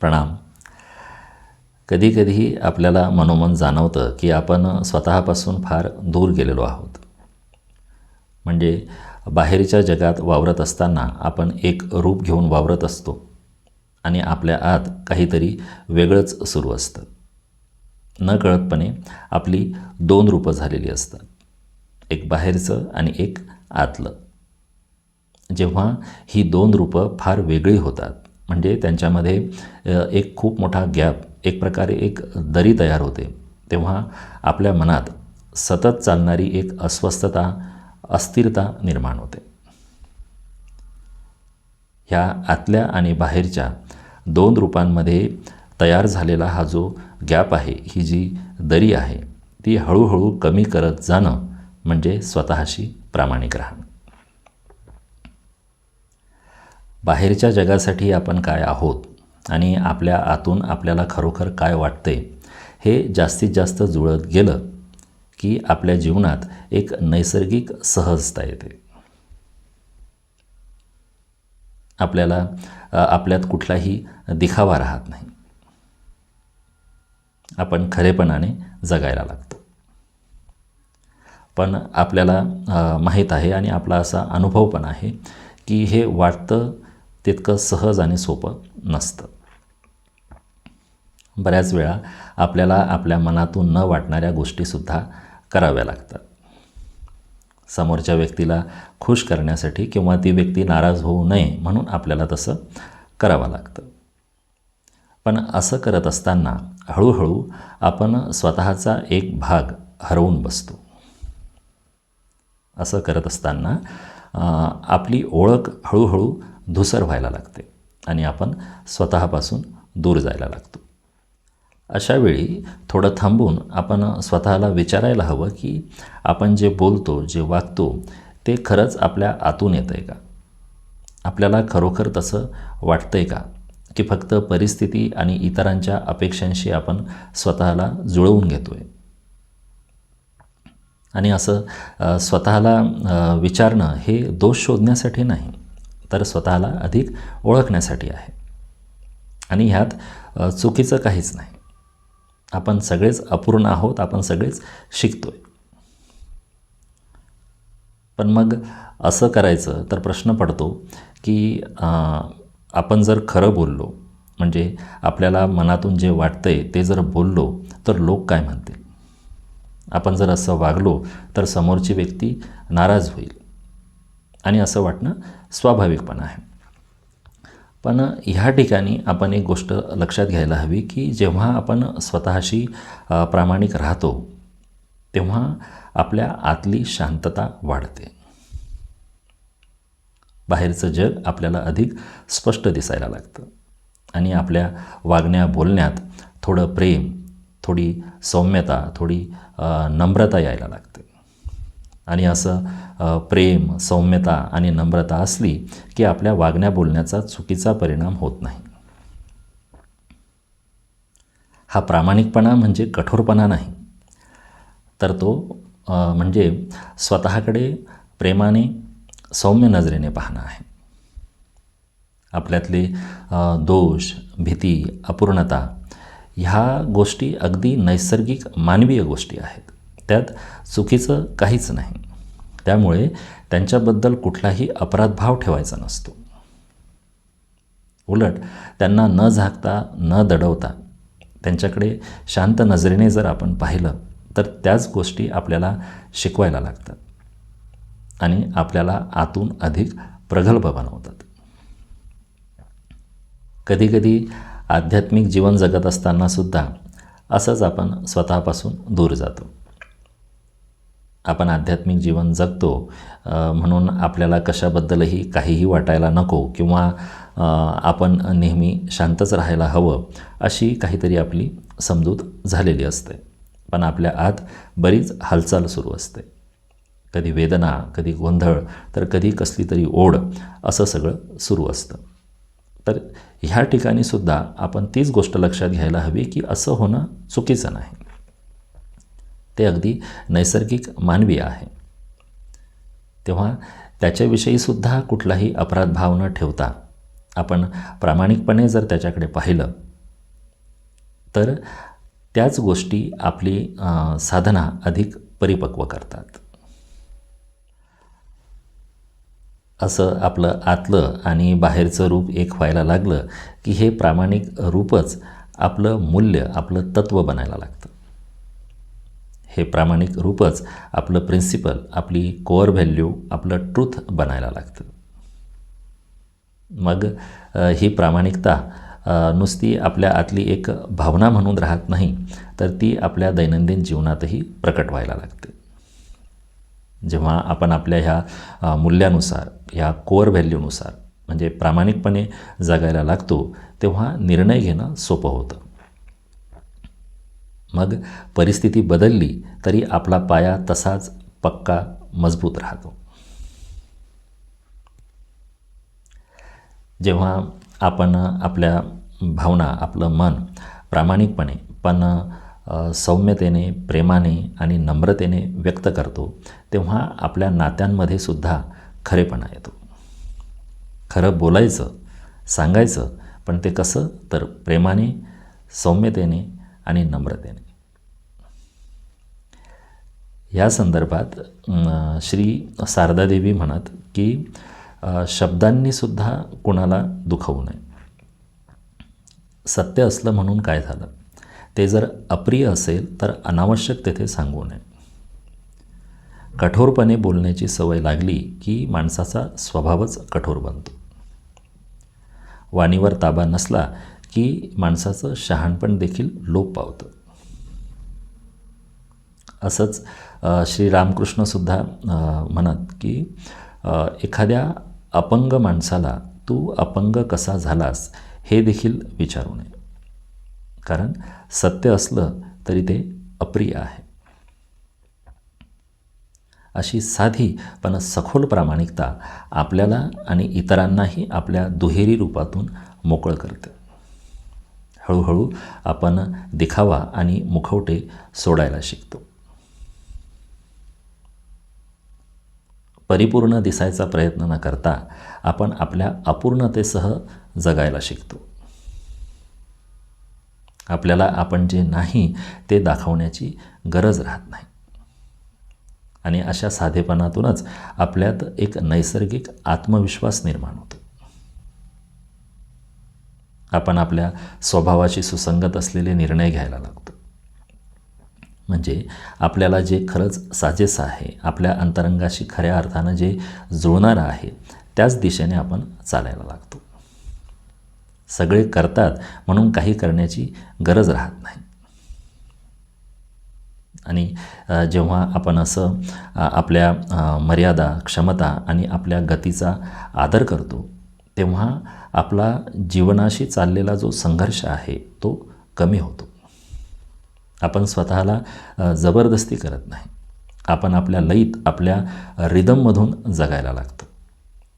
प्रणाम. कधीकधी आपल्याला मनोमन जाणवतं की आपण स्वतःपासून फार दूर गेलेलो आहोत. म्हणजे बाहेरच्या जगात वावरत असताना आपण एक रूप घेऊन वावरत असतो आणि आपल्या आत काहीतरी वेगळंच सुरू असतं. नकळतपणे आपली दोन रूपं झालेली असतात. एक बाहेरचं आणि एक आतलं. जेव्हा ही दोन रूपं फार वेगळी होतात म्हणजे त्यांच्यामध्ये एक खूप मोठा गॅप एक प्रकारे एक दरी तयार होते. तेव्हा आपल्या मनात सतत चालणारी एक अस्वस्थता अस्थिरता निर्माण होते. ह्या आतल्या आणि बाहेरच्या दोन रूपांमध्ये तयार झालेला हा जो गॅप आहे ही जी दरी आहे ती हळूहळू कमी करत जाणं म्हणजे स्वतःशी प्रामाणिक राहणं. बाहेरच्या जगासाठी आपण काय आहोत आणि आपल्या आतून आपल्याला खरोखर काय वाटते हे जास्तीत जास्त जुळत गेलं की आपल्या जीवनात एक नैसर्गिक सहजता येते. आपल्याला आपल्यात कुठलाही दिखावा राहत नाही. आपण खरेपणाने जगायला लागतो. पण आपल्याला माहीत आहे आणि आपला असा अनुभव पण आहे की हे वाटतं तितकं सहज आणि सोपं नसतं. बऱ्याच वेळा आपल्याला आपल्या मनातून न वाटणाऱ्या गोष्टीसुद्धा कराव्या लागतात. समोरच्या व्यक्तीला खुश करण्यासाठी किंवा ती व्यक्ती नाराज होऊ नये म्हणून आपल्याला तसं करावं लागतं. पण असं करत असताना हळूहळू आपण स्वतःचा एक भाग हरवून बसतो. असं करत असताना आपली ओळख हळूहळू धुसर व्हायला लागते आणि आपण स्वतःपासून दूर जायला लागतो. अशावेळी थोडं थांबून आपण स्वतःला विचारायला हवं की आपण जे बोलतो जे वागतो ते खरंच आपल्या आतून येतं आहे का? आपल्याला खरोखर तसं वाटतं आहे का? की फक्त परिस्थिती आणि इतरांच्या अपेक्षांशी आपण स्वतःला जुळवून घेतो आहे आणि असं स्वतःला विचारणं हे दोष शोधण्यासाठी नाही. तर स्वतःला अधिक ओळखण्यासाठी आहे. आणि ह्यात चुकीचं काहीच नाही. आपण सगळेच अपूर्ण आहोत आपण सगळेच शिकतो आहे पण मग असं करायचं तर प्रश्न पडतो की आपण जर खरं बोललो म्हणजे आपल्याला मनातून जे वाटतं आहे ते जर बोललो तर लोक काय म्हणतील? आपण जर असं वागलो तर समोरची व्यक्ती नाराज होईल. आणि असं वाटणं स्वाभाविकपणा आहे. पण ह्या ठिकाणी आपण एक गोष्ट लक्षात घ्यायला हवी की जेव्हा आपण स्वतःशी प्रामाणिक राहतो तेव्हा आपल्या आतली शांतता वाढते. बाहेरचं जग आपल्याला अधिक स्पष्ट दिसायला लागतं आणि आपल्या वागण्या बोलण्यात थोडं प्रेम थोडी सौम्यता थोडी नम्रता यायला लागते. आणि असं प्रेम सौम्यता आणि नम्रता असली की आपल्या वागण्या बोलण्याचा चुकीचा परिणाम होत नाही. हा प्रामाणिकपणा म्हणजे कठोरपणा नाही. तर तो म्हणजे स्वतःकडे प्रेमाने सौम्य नजरेने पाहणं आहे. आपल्यातले दोष भीती अपूर्णता ह्या गोष्टी अगदी नैसर्गिक मानवीय गोष्टी आहेत. त्यात चुकीचं काहीच नाही. त्यामुळे त्यांच्याबद्दल कुठलाही अपराधभाव ठेवायचा नसतो. उलट त्यांना न झाकता न दडवता त्यांच्याकडे शांत नजरेने जर आपण पाहिलं तर त्याच गोष्टी आपल्याला शिकवायला लागतात. आणि आपल्याला आतून अधिक प्रगल्भ बनवतात. कधीकधी आध्यात्मिक जीवन जगत असतानासुद्धा असंच आपण स्वतःपासून दूर जातो. आपण आध्यात्मिक जीवन जगतो म्हणून आपल्याला कशाबद्दलही काहीही वाटायला नको किंवा आपण नेहमी शांतच राहायला हवं अशी काहीतरी आपली समजूत झालेली असते. पण आपल्या आत बरीच हालचाल सुरू असते. कधी वेदना कधी गोंधळ तर कधी कसली तरी ओढ असं सगळं सुरू असतं. तर ह्या ठिकाणी सुद्धा आपण तीच गोष्ट लक्षात घ्यायला हवी की असं होणं चुकीचं नाही. ते अगदी नैसर्गिक मानवी आहे. तेव्हा त्याच्याविषयीसुद्धा कुठलाही अपराधभाव न ठेवता आपण प्रामाणिकपणे जर त्याच्याकडे पाहिलं तर त्याच गोष्टी आपली साधना अधिक परिपक्व करतात. असं आपलं आतलं आणि बाहेरचं रूप एक व्हायला लागलं की हे प्रामाणिक रूपच आपलं मूल्य आपलं तत्त्व बनायला लागतं. हे प्रामाणिक रूपच आपलं प्रिन्सिपल आपली कोअर व्हॅल्यू आपलं ट्रूथ बनायला लागतं. मग ही प्रामाणिकता नुसती आपल्या आतली एक भावना म्हणून राहत नाही तर ती आपल्या दैनंदिन जीवनातही प्रकट व्हायला लागते. जेव्हा आपण आपल्या ह्या मूल्यानुसार ह्या कोअर व्हॅल्यूनुसार म्हणजे प्रामाणिकपणे जगायला लागतो तेव्हा निर्णय घेणं सोपं होतं. मग परिस्थिती बदलली तरी आपला पाया तसाच पक्का मजबूत राहतो. जेव्हा आपण आपल्या भावना आपलं मन प्रामाणिकपणे पण सौम्यतेने प्रेमाने आणि नम्रतेने व्यक्त करतो तेव्हा आपल्या नात्यांमध्ये सुद्धा खरेपणा येतो. खरं बोलायचं सांगायचं पण ते कसं तर प्रेमाने सौम्यतेने आणि नम्रतेने. या संदर्भात श्री शारदादेवी म्हणत की शब्दांनीसुद्धा कुणाला दुखवू नये. सत्य असलं म्हणून काय झालं? ते जर अप्रिय असेल तर अनावश्यक तेथे सांगू नये. कठोरपणे बोलण्याची सवय लागली की माणसाचा स्वभावच कठोर बनतो. वाणीवर ताबा नसला की माणसाचं शहाणपण देखील लोप पावतं. असंच श्री रामकृष्णसुद्धा म्हणत की एखाद्या अपंग माणसाला तू अपंग कसा झालास हे देखील विचारू नये. कारण सत्य असलं तरी ते अप्रिय आहे. अशी साधी पण सखोल प्रामाणिकता आपल्याला आणि इतरांनाही आपल्या दुहेरी रूपातून मोकळं करते. हळूहळू आपण दिखावा आणि मुखवटे सोडायला शिकतो. परिपूर्ण दिसायचा प्रयत्न न करता आपण आपल्या अपूर्णतेसह जगायला शिकतो. आपल्याला आपण जे नाही ते दाखवण्याची गरज राहत नाही. आणि अशा साधेपणातूनच आपल्यात एक नैसर्गिक आत्मविश्वास निर्माण होतो. आपण आपल्या स्वभावाशी सुसंगत असलेले निर्णय घ्यायला लागतो. म्हणजे आपल्याला जे खरंच साजेसं आहे आपल्या अंतरंगाशी खऱ्या अर्थानं जे जुळणारं आहे त्याच दिशेने आपण चालायला लागतो. सगळे करतात म्हणून काही करण्याची गरज राहत नाही. आणि जेव्हा आपण असं आपल्या मर्यादा क्षमता आणि आपल्या गतीचा आदर करतो तेव्हा आपला जीवनाशी चाललेला जो संघर्ष आहे तो कमी होतो. आपण स्वतःला जबरदस्ती करत नाही. आपण आपल्या लईत आपल्या रिदममधून जगायला लागतो.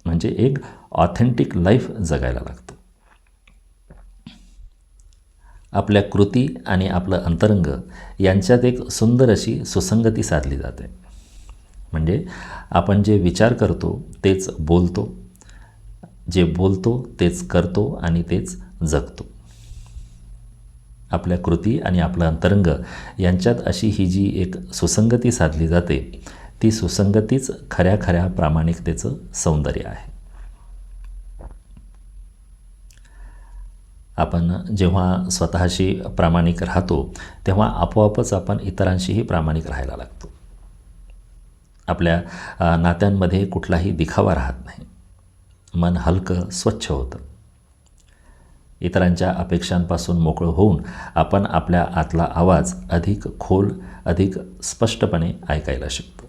म्हणजे एक ऑथेंटिक लाईफ जगायला लागतो. आपल्या कृती आणि आपलं अंतरंग यांच्यात एक सुंदर अशी सुसंगती साधली जाते. म्हणजे आपण जे विचार करतो तेच बोलतो. जे बोलतो तेच करतो आणि तेच जगतो. आपल्या कृती आणि आपलं अंतरंग यांच्यात अशी ही जी एक सुसंगती साधली जाते ती सुसंगतीच खऱ्या खऱ्या प्रामाणिकतेचं सौंदर्य आहे. आपण जेव्हा स्वतःशी प्रामाणिक राहतो तेव्हा आपोआपच आपण इतरांशीही प्रामाणिक राहायला लागतो. आपल्या नात्यांमध्ये कुठलाही दिखावा राहत नाही. मन हलकं स्वच्छ होतं. इतरांच्या अपेक्षांपासून मोकळं होऊन आपण आपल्या आतला आवाज अधिक खोल अधिक स्पष्टपणे ऐकायला शिकतो.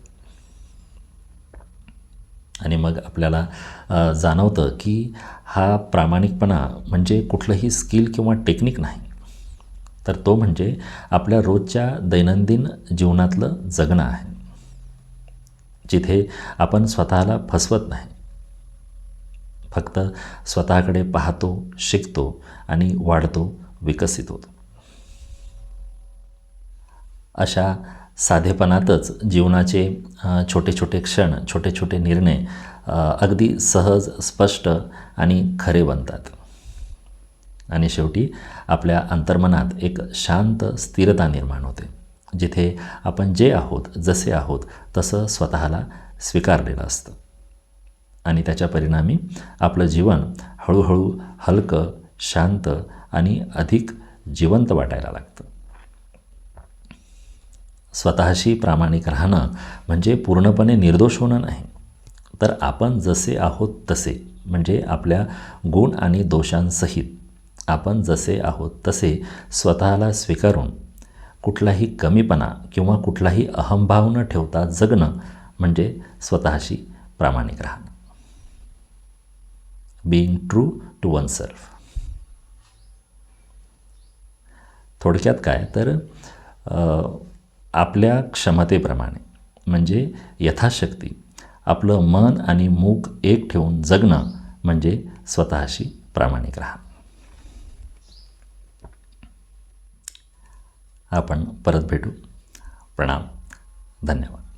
आणि मग आपल्याला जाणवतं की हा प्रामाणिकपणा म्हणजे कुठलंही स्किल किंवा टेक्निक नाही. तर तो म्हणजे आपल्या रोजच्या दैनंदिन जीवनातलं जगणं आहे. जिथे आपण स्वतःला फसवत नाही. फक्त स्वतःकडे पाहतो शिकतो आणि वाढतो विकसित होतो. अशा साधेपणातच जीवनाचे छोटे छोटे क्षण छोटे छोटे निर्णय अगदी सहज स्पष्ट आणि खरे बनतात. आणि शेवटी आपल्या अंतर्मनात एक शांत स्थिरता निर्माण होते. जिथे आपण जे आहोत जसे आहोत तसं स्वतःला स्वीकारलेलं असतं. आणि त्याच्या परिणामी आपलं जीवन हळूहळू हलकं शांत आणि अधिक जिवंत वाटायला लागतं. स्वतःशी प्रामाणिक राहणं म्हणजे पूर्णपणे निर्दोष होणं नाही. तर आपण जसे आहोत तसे म्हणजे आपल्या गुण आणि दोषांसहित आपण जसे आहोत तसे स्वतःला स्वीकारून कुठलाही कमीपणा किंवा कुठलाही अहंभाव न ठेवता जगणं म्हणजे स्वतःशी प्रामाणिक राहणं. Being true to one self थोडक्यात काय? तर आपल्या क्षमतेप्रमाणे म्हणजे यथाशक्ती आपलं मन आणि मूक एक ठेवून जगणं म्हणजे स्वतःशी प्रामाणिक राहा. आपण परत भेटू. प्रणाम. धन्यवाद.